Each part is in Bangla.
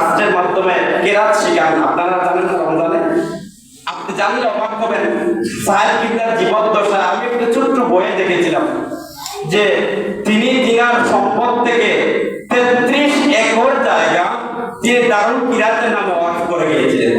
ফাস্টের মাধ্যমে কেরাত শিখান আপনারা জানেন না রমজানে? আপনি জানলে অবাক হবেন। সাহেব জীবন জীবদ্দশা আমি একটা ছোট্ট বইয়ে দেখেছিলাম যে তিনি দিনার সম্পদ থেকে তেত্রিশ একর জায়গা তিনি দারুণ কিরাতের নামে অর্থ করে গিয়েছিলেন।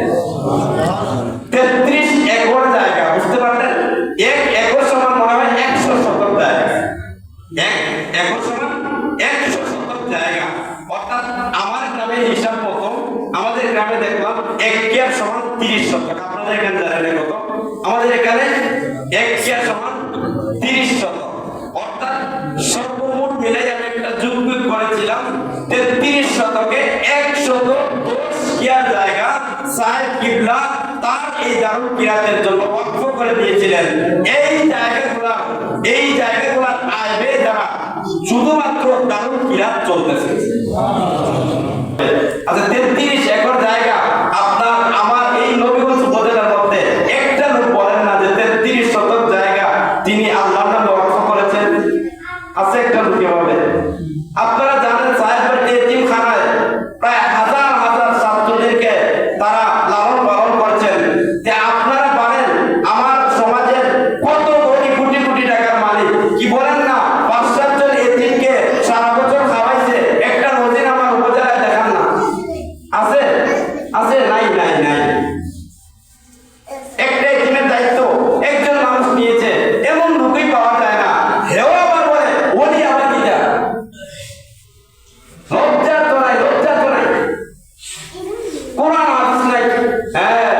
জায়গা সাহেব কিবলা তার এই দারুল কিরাতের জন্য ওয়াকফ করে দিয়েছিলেন। এই জায়গাগুলা, এই জায়গাগুলার আয় ব্যয় দ্বারা শুধুমাত্র দারুল কিরাত চলতেছে। আপনারা জানেন সাহেবের এতিমখানায় প্রায় হাজার হাজার ছাত্রদেরকে তারা লালন পালন করছেন। যে আপনারা পারেন, আমার সমাজের কত কোটি কোটি কোটি টাকার মালিক। কি বলেন না, পাঁচ সাতজন সারা বছর খাওয়াইছে, একটা নজির আমার উপজেলায় দেখান না। আছে? আছে? নাই নাই নাই। হ্যাঁ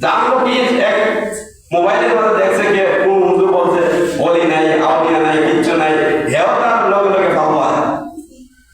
দাম কি এক মোবাইলের মধ্যে